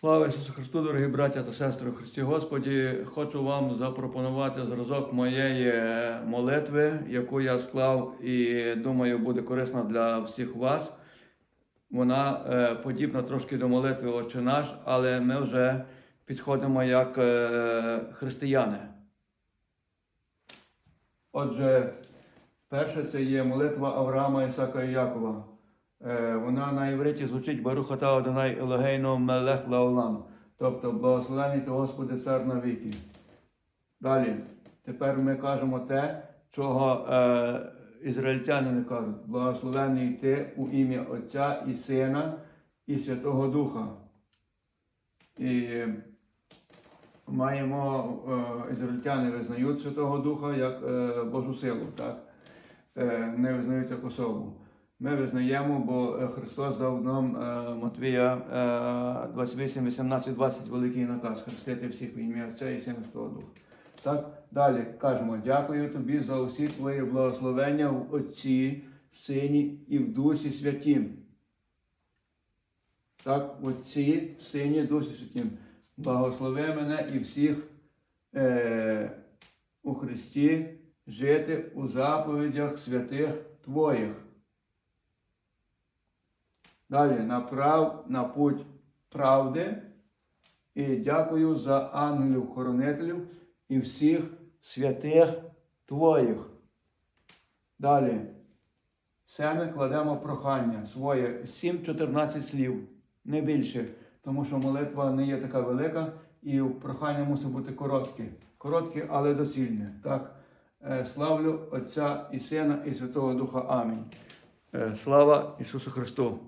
Слава Ісусу Христу, дорогі браття та сестри у Христі Господі. Хочу вам запропонувати зразок моєї молитви, яку я склав і думаю, буде корисна для всіх вас. Вона е, подібна трошки до молитви Отче наш, але ми вже підходимо як е, християни. Отже, перше це є молитва Авраама, Ісака і Якова. Е, Вона на івриті звучить Барухата Одинай Елогейну Мелех Лаолам. Тобто благословений ти Господи цар на віки. Далі. Тепер ми кажемо те, чого е, ізраїльтяни не кажуть. Благословений ти у ім'я Отця і Сина і Святого Духа. І маємо, е, ізраїльтяни визнають Святого Духа як е, Божу силу, так? Е, не визнають як особу. Ми визнаємо, бо е, Христос дав нам е, Матвія е, 28, 18, 20 великий наказ хрестити всіх в ім'я Отця і Сина Святого Духа. Так, далі кажемо, дякую тобі за усі твої благословення в Отці, в Сині і в Дусі Святім. Так, в Отці, Сині, Дусі Святім. Благослови мене і всіх е, у Христі жити у заповідях святих Твоїх. Далі направ на путь правди і дякую за ангелів-хоронителів і всіх святих Твоїх. Далі. Все ми кладемо прохання своє 7-14 слів, не більше, тому що молитва не є така велика і прохання мусить бути коротке. Коротке, але доцільне. Так, Е, славлю Отця і Сина і Святого Духа. Амінь. Е, Слава Ісусу Христу!